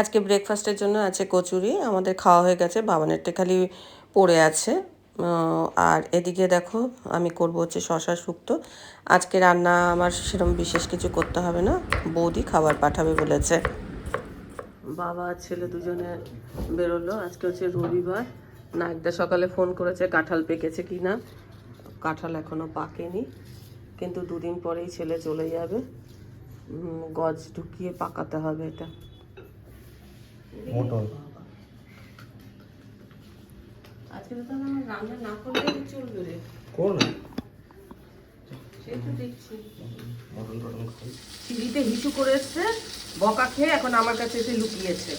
আজকে ব্রেকফাস্টের জন্য আছে কচুরি আমাদের খাওয়া হয়ে গেছে বাবানেরটা খালি পড়ে আছে। আর এদিকে দেখো আমি করব হচ্ছে শশা শুক্তো। আজকে রান্না আমার সেরকম বিশেষ কিছু করতে হবে না বৌদি খাবার পাঠাবে বলেছে। বাবা ছেলে দুজনে বেরোলো আজকে হচ্ছে রবিবার। নায়কদা সকালে ফোন করেছে কাঁঠাল পেকেছে কি না কাঁঠাল এখনও পাকেনি কিন্তু দুদিন পরেই ছেলে চলে যাবে। গজ ঢুকিয়ে পাকাতে হবে এটা। মোটর। আজকে তো আমার রান্না না করলে চলবে রে। সেই তো দেখছি। মটন টটন খাই। সিঁড়িতে হিসু করে এসছে বকা খেয়ে এখন আমার কাছে এসে লুকিয়েছে।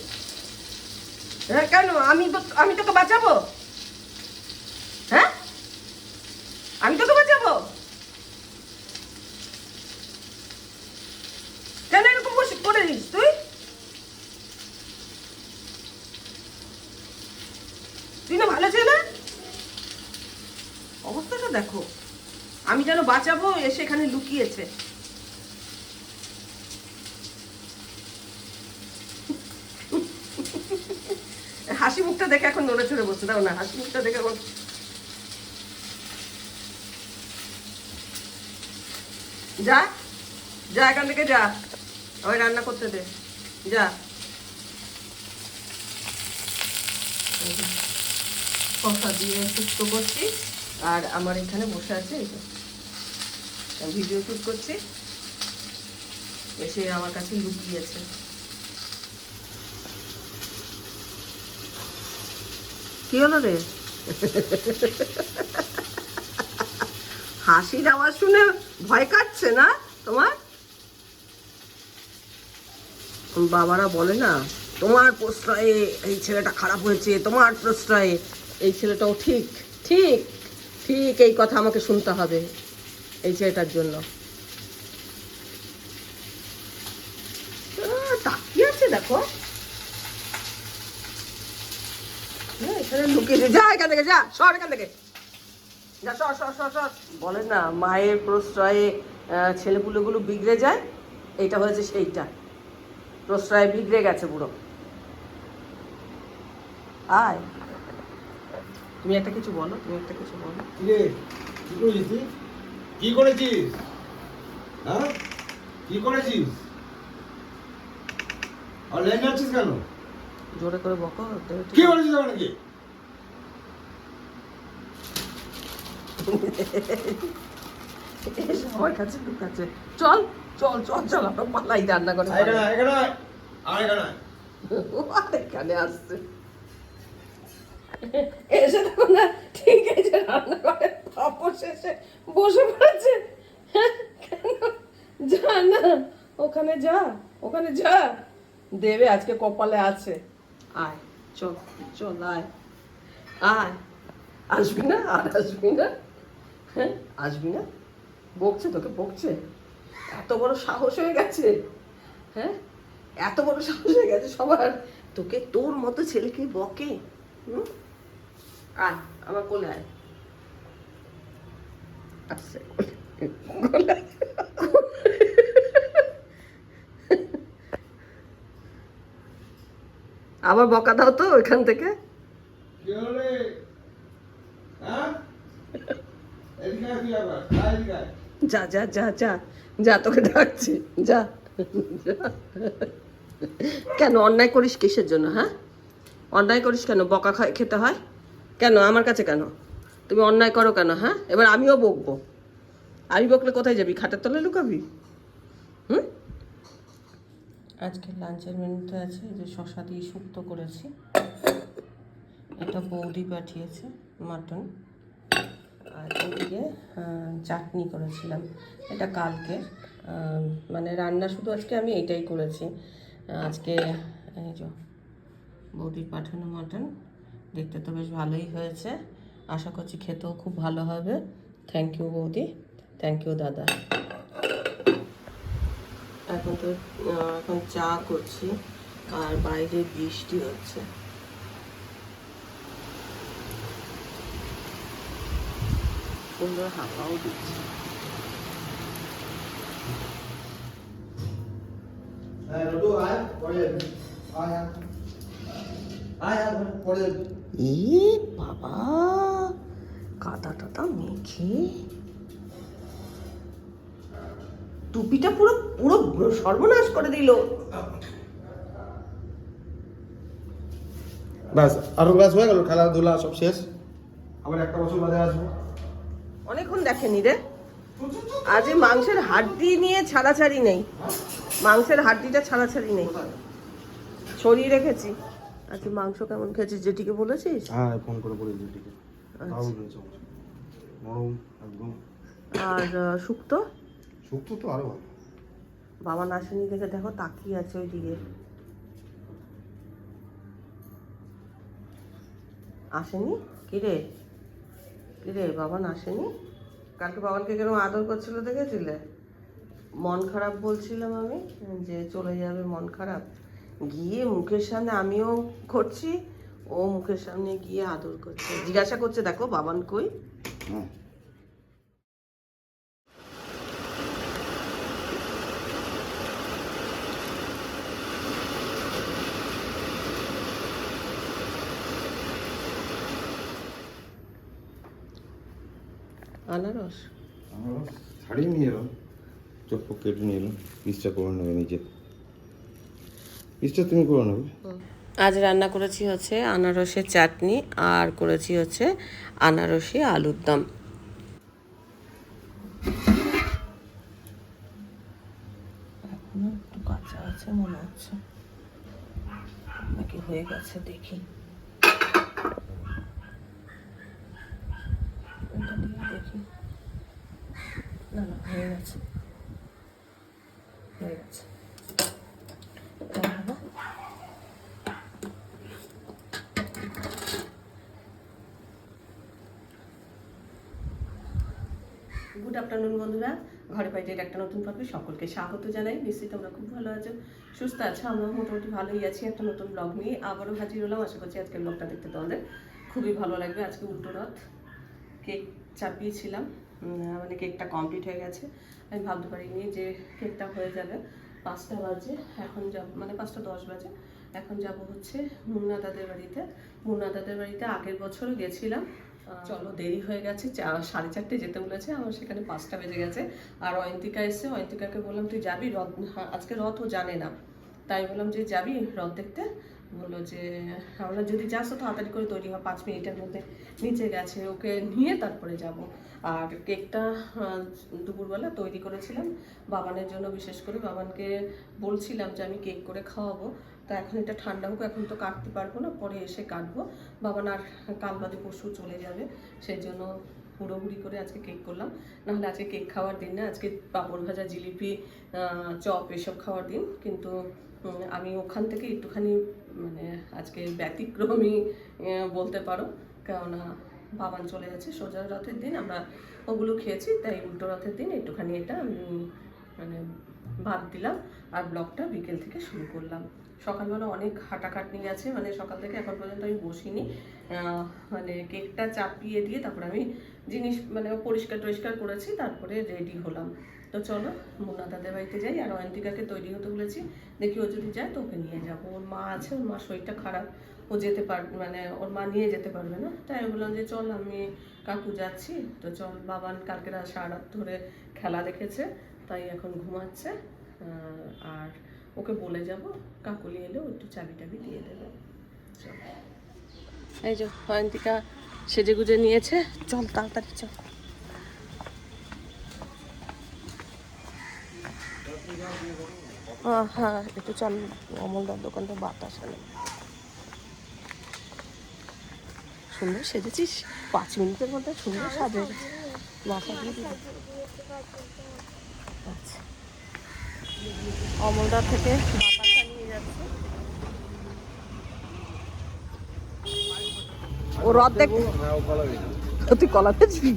হ্যাঁ কেন? আমি তো- আমি তোকে বাঁচাবো হ্যাঁ আমি তোকে বাঁচাবো কেন এরকম বসে করে দিস তুই তুই না ভালো ছেলে অবস্থাটা দেখো, আমি যেন বাঁচাবো এসে এখানে লুকিয়েছে। হাসি মুখটা দেখে এখন নড়ে চড়ে বসে দাও না, হাসি মুখটা দেখে এখন যা যা এখান থেকে যা ওই রান্না করতে দে, যা। কষা দিয়ে সুস্থ করছি। আর আমার এখানে বসে আছে এই ভিডিও শ্যুট করছি। এসে আমার কাছে লুকিয়েছে কি হলো রে? হাসির আওয়াজ শুনে ভয় কাটছে না তোমার? বাবারা বলে না, তোমার প্রশ্রয়ে এই ছেলেটা খারাপ হয়েছে, তোমার প্রশ্রয়ে এই ছেলেটাও ঠিক ঠিক। ঠিক এই কথা আমাকে শুনতে হবে এই ছেলেটার জন্য। হ্যাঁ, যা এখান থেকে যা সর এখান থেকে। বলে না মায়ের প্রশ্রয়ে ছেলেপুলেগুলো বিগড়ে যায়? এইটা হয়েছে সেইটা। প্রশ্রয়ে বিগড়ে গেছে পুরো। আয়। তুমি একটা কিছু বলো তুমি একটা কিছু বলো। কিরে কি করেছিস? তুই কি করেছিস? হ্যাঁ? কি করেছিস? আর লাইনে আছিস কেন? জোরে করে বকো কি করেছিস আমার নাকি কাছে ঢুকাচ্ছে চল চল চল চল আমরা পালাই রান্না করে। আর। এখানে আসছে। এসে দেখো না ঠিক আছে রান্না করে পাপড় শেষে বসে পড়েছে। যা না, ওখানে যা ওখানে যা। দেবে আজকে কপালে আছে। আয়, চল চল, আয়। আয়। আসবি না? আর আসবি না? হ্যাঁ আসবি না? বকছে তোকে, বকছে। এত বড় সাহস হয়ে গেছে। হ্যাঁ এত বড় সাহস হয়ে গেছে সবার। তোকে তোর মতো ছেলেকে বকে, হুম? আয় আমার কোলে আয়। আসছে কোলে। আবার বকা দাও তো ওইখান থেকে। কি হলো? রে? হ্যাঁ? যা যা যা যা যা তোকে ডাকছি যা। কেন অন্যায় করিস কিসের জন্য হ্যাঁ? অন্যায় করিস কেন? বকা খাই খেতে হয়? কেন? আমার কাছে কেন? তুমি অন্যায় করো কেন হ্যাঁ? এবার আমিও বকবো। আমি বকলে কোথায় যাবি? খাটের তলে লুকাবি? হুম? আজকে লাঞ্চের মেনুতে আছে যে শশা দিয়ে শুক্তো করেছি। এটা বৌদি পাঠিয়েছে, মাটন। আর এদিকে চাটনি করেছিলাম। এটা কালকে। মানে রান্না শুধু আজকে আমি এইটাই করেছি। আজকে এই যে বৌদির পাঠানো মাটন। দেখতে তো বেশ ভালোই হয়েছে। আশা করছি খেতেও খুব ভালো হবে। থ্যাংক ইউ বৌদি। থ্যাংক ইউ দাদা। এখন তো এখন চা করছি আর বাইরে বৃষ্টি হচ্ছে। সুন্দর হাওয়াও দিচ্ছে। হ্যাঁ আয় আয়। আয় আয়। আয় পরে যাবি এ বাবা কাদা টাদা মেখে। টুপিটা পুরো পুরো সর্বনাশ করে দিল। ব্যাস আরও ব্যাস হয়ে গেল খেলাধুলা সব শেষ। আবার একটা বছর বাদে আসব। অনেকক্ষণ দেখেনি রে। আজ এই মাংসের হাড্ডি নিয়ে ছাড়াছাড়ি নেই। মাংসের হাড্ডিটা ছাড়াছাড়ি নেই। ছড়িয়ে রেখেছি। মাংস কেমন খেয়েছিস? যেটিকে বলেছিস? হ্যাঁ ফোন করে বলে দারুণ হয়েছে। নরম একদম। আর আহ, শুক্তো? শুক্তো তো আরও ভালো। বাবা নাসিনী দেখে দেখো তাকিয়ে আছে ওই দিকে আসেনি কিরে কিরে বাবান আসেনি কালকে বাবানকে কেরকম আদর করছিল দেখেছিলে? মন খারাপ বলছিলাম আমি যে চলে যাবে মন খারাপ। গিয়ে মুখের সামনে আমিও করছি ও মুখের সামনে গিয়ে আদর করছে। জিজ্ঞাসা করছে দেখো বাবান কই? আনারস? আমরা ছাড়িয়ে নিয়ে এলাম চোখ কেটে নিয়ে এলাম পিসটা করে নেবে নিজে। পিসটা তুমি করে নেবে আজ রান্না করেছি হচ্ছে আনারসের চাটনি আর করেছি হচ্ছে আনারসি আলুর দম। একটু কাঁচা আছে মনে হচ্ছে নাকি হয়ে গেছে দেখি। দেখি। না না হয়ে গেছে। হয়ে গেছে কেমন হবে? গুড আফটারনুন বন্ধুরা, ঘরে বাইরের একটা নতুন পর্বে সকলকে স্বাগত জানাই। নিশ্চয়ই তোমরা খুব ভালো আছো, সুস্থ আছো আমরা মোটামুটি ভালোই আছি একটা নতুন ব্লগ নিয়ে। আবারও হাজির হলাম, আশা করছি আজকের ব্লগটা দেখতে তোমাদের খুবই ভালো লাগবে। আজকে উল্টো রথ কেক চাপিয়েছিলাম। মানে কেকটা কমপ্লিট হয়ে গেছে। আমি ভাবতে পারিনি যে কেকটা হয়ে যাবে। পাঁচটা বাজে, এখন যাব মানে পাঁচটা দশ বাজে। এখন যাব হচ্ছে মুন্না দাদের বাড়িতে। মুন্না দাদের বাড়িতে আগের বছরও গেছিলাম। চলো, দেরি হয়ে গেছে সাড়ে চারটে যেতে বলেছে, আমার সেখানে পাঁচটা বেজে গেছে। আর অয়ন্তিকা এসে অয়ন্তিকাকে বললাম, তুই যাবি? রথ আজকে রথ ও জানে না। তাই বললাম যে, যাবি রথ দেখতে? বলল যে, আমরা যদি যাস তো তাড়াতাড়ি করে তৈরি হয় পাঁচ মিনিটের মধ্যে নিচে গেছে, ওকে নিয়ে তারপরে যাব। আর কেকটা দুপুরবেলা তৈরি করেছিলাম। বাবানের জন্য বিশেষ করে বাবানকে বলছিলাম যে, আমি কেক করে খাওয়াবো। তা এখন এটা ঠান্ডা হোক, এখন তো কাটতে পারব না, পরে এসে কাটবো। বাবান আর কাল বাদে পরশু চলে যাবে সেই জন্য হুড়োহুড়ি করে আজকে কেক করলাম। নাহলে আজকে কেক খাওয়ার দিন না, আজকে পাঁপড় ভাজা, জিলিপি চপ, এসব খাওয়ার দিন। কিন্তু আমি ওখান থেকে একটুখানি মানে আজকে ব্যতিক্রমী বলতে পারো। কেননা বাবান চলে যাচ্ছে সোজা রথের দিন, আমরা ওগুলো খেয়েছি, তাই উল্টো রথের দিন একটুখানি এটা আমি মানে বাদ দিলাম, আর ব্লগটা বিকেল থেকে শুরু করলাম। সকালবেলা অনেক হাঁটাখাটনি আছে মানে সকাল থেকে এখন পর্যন্ত আমি বসিনি। মানে কেকটা চাপিয়ে দিয়ে তারপরে আমি জিনিস মানে পরিষ্কার টরিষ্কার করেছি, তারপরে রেডি হলাম। তো চলো, মুন্না দাদের বাড়িতে যাই আর অয়ন্তিকাকে তৈরি হতে বলেছি, দেখি ও যদি যায় তো ওকে নিয়ে যাব। ওর মা আছে, ওর মার শরীরটা খারাপ, ও যেতে পার মানে ওর মা নিয়ে যেতে পারবে না। তাই আমি বললাম যে চল, আমি কাকু যাচ্ছি। তো চল, বাবান কালকে সারা রাত ধরে খেলা দেখেছে, তাই এখন ঘুমাচ্ছে। আর ওকে বলে যাব, কাকুলি এলে একটু চাবি টাবি দিয়ে দেবে। এই যে, অয়ন্তিকা সেজে গুজে নিয়েছে। চল, তাড়াতাড়ি চল। হ্যাঁ একটু চল অমলদার দোকানটা বাতাস আনে। সুন্দর সেজেছিস? পাঁচ মিনিটের মধ্যে সুন্দর সাজে গেছে মাথা দিয়ে আচ্ছা। অমলদার থেকে বাতাসা নিয়ে যাচ্ছে। ও রথ দেখ হ্যাঁ তুই কলা বেচবি?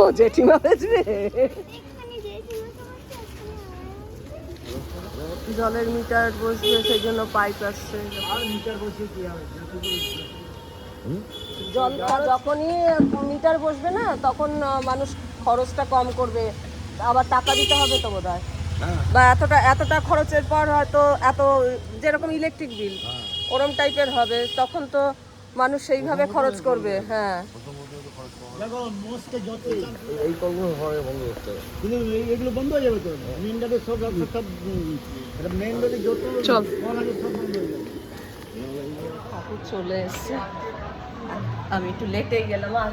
ও জেঠিমা বেচবে জলের মিটার বসবে সেই জন্য পাইপ আসছে। জল যখনই মিটার বসবে না তখন মানুষ খরচটা কম করবে। আবার টাকা দিতে হবে তো বোধ হয়। বা এতটা এতটা খরচের পর হয়তো এত যেরকম ইলেকট্রিক বিল ওরম টাইপের হবে তখন তো মানুষ সেইভাবে খরচ করবে হ্যাঁ দেখো মোস্টে যত এই কলগুলো হয় বন্ধ করতে হবে কিন্তু এগুলো বন্ধ হয়ে যাবে তো? মেন রোডে সব সব মেন রোডে যত চল। সব বন্ধ হয়ে যাবে। চলে এসছে। আমি একটু লেটেই গেলাম আর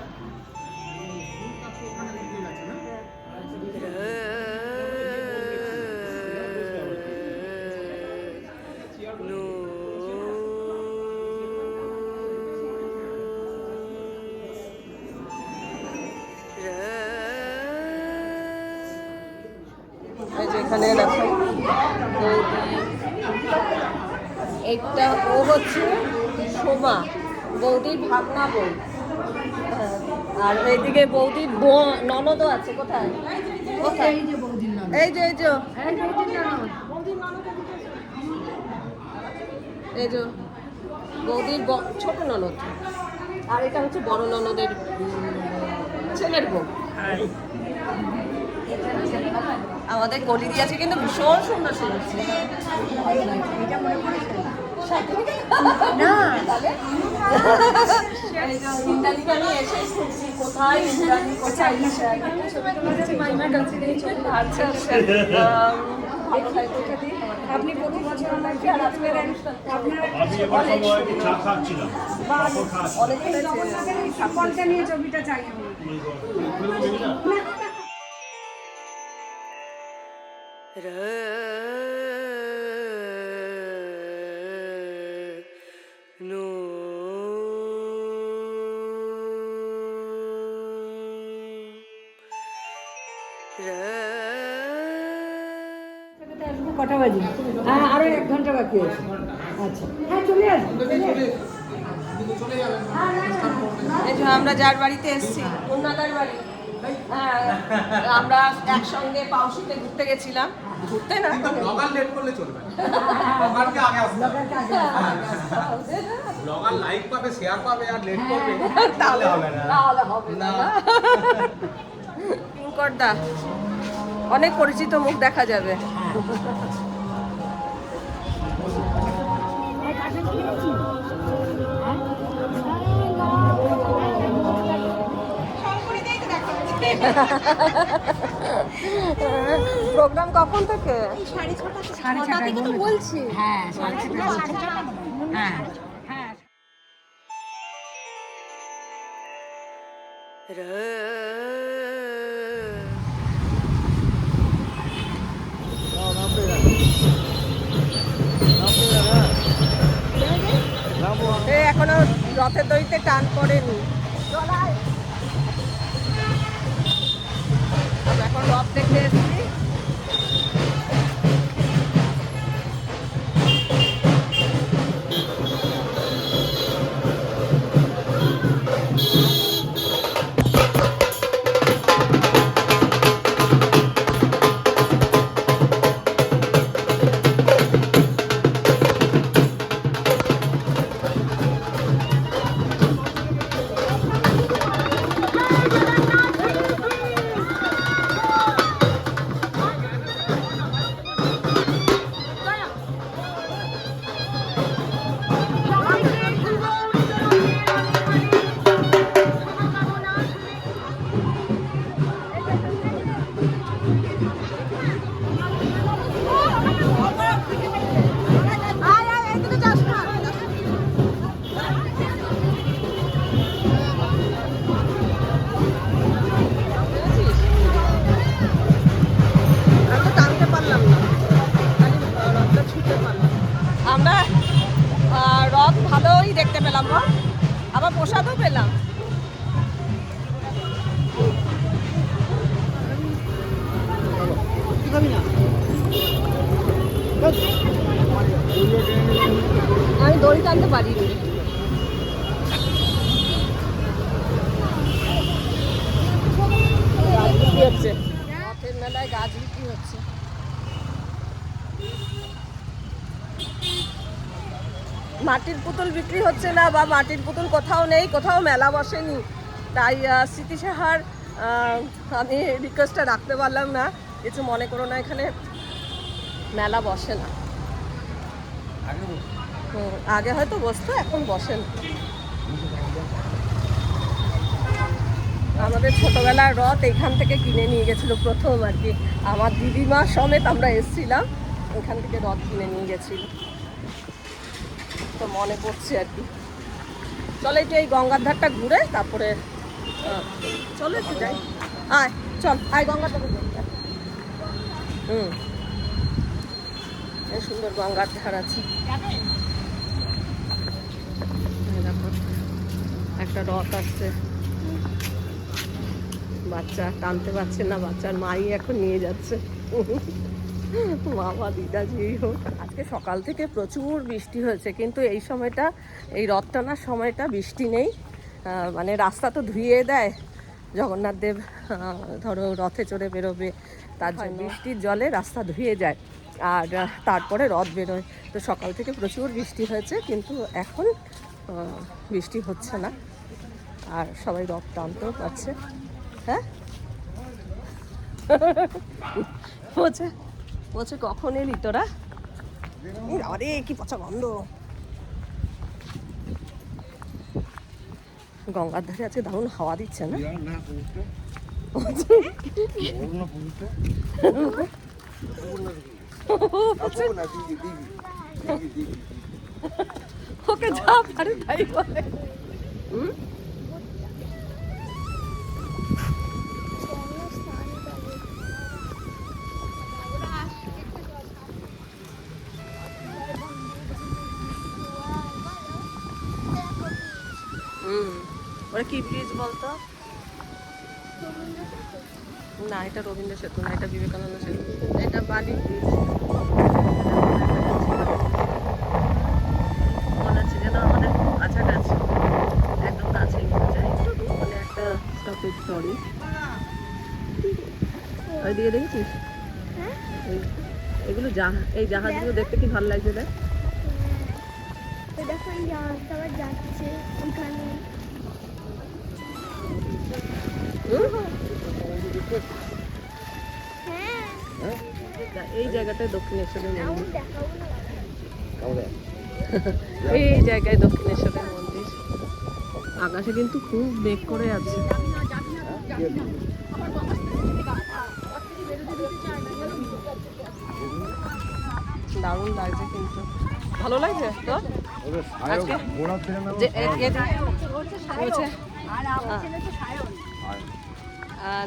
এখানে এইটা ও হচ্ছে সোমা, বৌদির ভাগনা বউ। আর এইদিকে বৌদির ননদও আছে, কোথায়? কোথায়? এই যে এই যে। এই যে, বৌদির ছোট ননদ। আর এটা হচ্ছে বড় ননদের ছেলের বউ। আমাদের কলি দিয়েছে কিন্তু ভীষণ সুন্দর না। কোথায় আচ্ছা আচ্ছা। আপনি প্রতি বছর আমাকে আর আপনার অনেক চা অনেক নিয়ে ছবিটা চাই কটা বাজে? হ্যাঁ আরও এক ঘণ্টা বাকি আছে। আচ্ছা। হ্যাঁ চলে আসব এই যে আমরা যার বাড়িতে এসেছি মুন্নাদার বাড়ি। হ্যাঁ আমরা একসঙ্গে পাউসিতে ঘুরতে গেছিলাম। ঘুরতে না ব্লগার লেট করলে চলবে না। ব্লগারকে আগে আসতে হবে। ব্লগার লাইক পাবে শেয়ার পাবে আর লেট করবে তাহলে হবে না। তাহলে হবে না। কিঙ্করদা অনেক পরিচিত মুখ দেখা যাবে। প্রোগ্রাম কখন থেকে? সাড়ে ছটা থেকে। তো বলছি। হ্যাঁ সাড়ে ছটা হ্যাঁ হ্যাঁ। এখনও রথের দড়িতে টান পড়েনি। আমরা এখন রথ দেখতে হচ্ছে বিক্রি মাটির পুতুল বিক্রি হচ্ছে না বা মাটির পুতুল কোথাও নেই কোথাও মেলা বসেনি। তাই স্মৃতি সাহার আমি রিকোয়েস্টটা রাখতে পারলাম না। কিছু মনে করো না এখানে। মেলা বসে না। আগে হয়তো বসতো এখন বসে না। আমাদের ছোটবেলার রথ এখান থেকে কিনে নিয়ে গেছিল প্রথম আর কি। আমার দিদিমা সমেত আমরা এসেছিলাম। এখান থেকে রথ কিনে নিয়ে গেছিল। তো মনে পড়ছে আর কি। চলো একটু এই গঙ্গার ধারটা ঘুরে তারপরে চলো একটু যাই। আয়, চল, আয় গঙ্গার ধারে হুম। সুন্দর গঙ্গার ধার আছে। একটা রথ আসছে। বাচ্চা টানতে পারছে না বাচ্চার মাই এখন নিয়ে যাচ্ছে। বাবা দিদা যেই হোক। আজকে সকাল থেকে প্রচুর বৃষ্টি হয়েছে কিন্তু এই সময়টা এই রথ টানার সময়টা বৃষ্টি নেই। মানে রাস্তা তো ধুয়ে দেয়। জগন্নাথ দেব ধরো রথে চড়ে বেরোবে তার জন্য বৃষ্টির জলে রাস্তা ধুয়ে যায় আর তারপরে রথ বেরোয়। তো সকাল থেকে প্রচুর বৃষ্টি হয়েছে কিন্তু এখন বৃষ্টি হচ্ছে না। আর সবাই রথ টানতেও পারছে। হ্যাঁ? বলছে বলছে, কখন এলি তোরা? আরে, কি পচা গন্ধ। গঙ্গার ধারে আছে দারুণ হাওয়া দিচ্ছে, না? ওকে যা পারে তাই বলে? হুম? ওরা কি ব্রিজ বলতো? না এটা রবীন্দ্র সেতু না এটা বিবেকানন্দ সেতু। এটা বালি ব্রিজ। মনে হচ্ছে যেন আমাদের কাছাকাছি। একদম কাছেই একটু মানে একটা স্টপেজ সরি ওইদিকে দেখেছিস? এগুলো জাহাজ এই জাহাজগুলো দেখতে কি ভালো লাগছে দেখ? দেখো এই জাহাজটা আবার যাচ্ছে ওখানে এই জায়গাটায় দক্ষিণেশ্বরের মন্দির। এই জায়গায় দক্ষিণেশ্বরের মন্দির। আকাশে কিন্তু খুব মেঘ করে আছে। দারুণ লাগছে কিন্তু। ভালো লাগছে তোর আজকে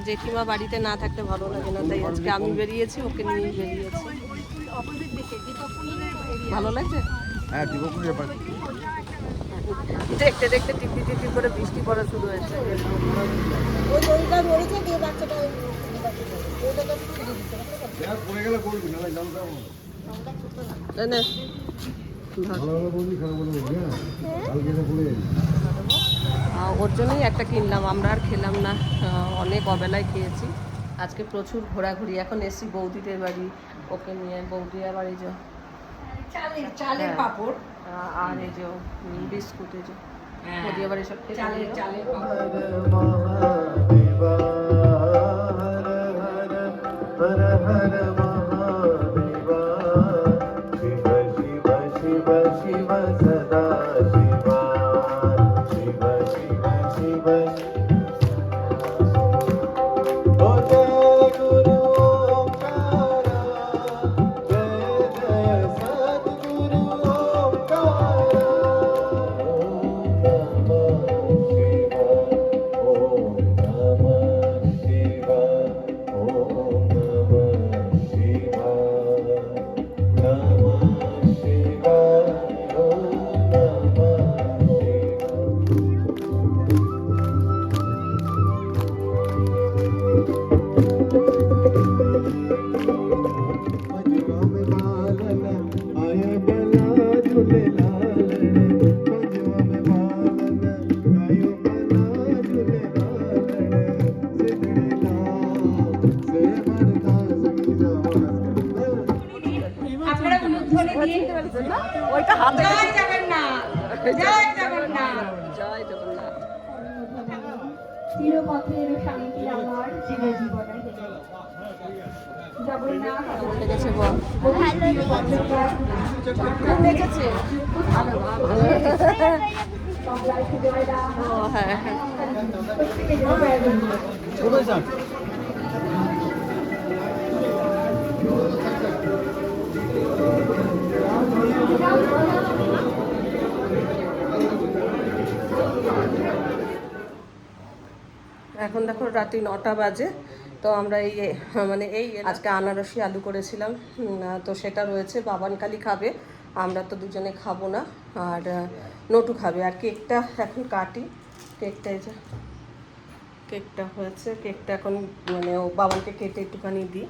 জেঠিমা বাড়িতে না থাকলে ভালো লাগে না তাই আজকে আমি বেরিয়েছি ওকে নিয়ে বেরিয়েছি। ভালো লাগছে? হ্যাঁ দেখতে দেখতে টিপি টিপি করে বৃষ্টি পড়া শুরু হয়েছে। ভালো ভালো বলবি খারাপ বলবি হ্যাঁ? কালকে এটা ওর জন্যই একটা কিনলাম আমরা আর খেলাম না অনেক অবেলায় খেয়েছি। আজকে প্রচুর ঘোরাঘুরি এখন এসছি বৌদিদের বাড়ি ওকে নিয়ে বৌদি আবার এই যে চালের চালের হ্যাঁ। পাপড়। আর এই যে বিস্কুট এই যে বৌদি আবার এসব চালের। চালের পাপড়। লেগেছে বল। লেগেছে ও হ্যাঁ হ্যাঁ। এখন দেখো রাত্রি নটা বাজে। তো আমরা এই মানে এই আজকে আনারসি আলু করেছিলাম তো সেটা রয়েছে বাবানকালি খাবে, আমরা তো দুজনে খাব না, আর নটু খাবে, আর কেকটা এখন কাটি, কেকটা এই যে, কেকটা হয়েছে, কেকটা এখন মানে ও বাবানকে কেটে একটুখানি দিই।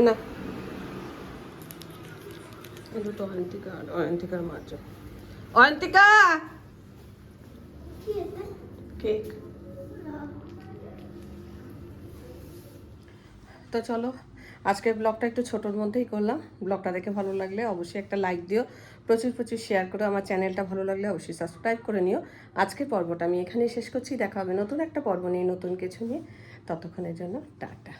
না। দুটো অয়ন্তিকা আর অয়ন্তিকার মাছ অয়ন্তিকা! কেক। তো চলো আজকের ব্লগটা একটু ছোটোর মধ্যেই করলাম। ব্লগটা দেখে ভালো লাগলে অবশ্যই একটা লাইক দিও। প্রচুর প্রচুর শেয়ার করো। আমার চ্যানেলটা ভালো লাগলে অবশ্যই সাবস্ক্রাইব করে নিও। আজকের পর্বটা আমি এখানেই শেষ করছি। দেখা হবে নতুন একটা পর্ব নিয়ে নতুন কিছু নিয়ে। ততক্ষণের জন্য টাটা।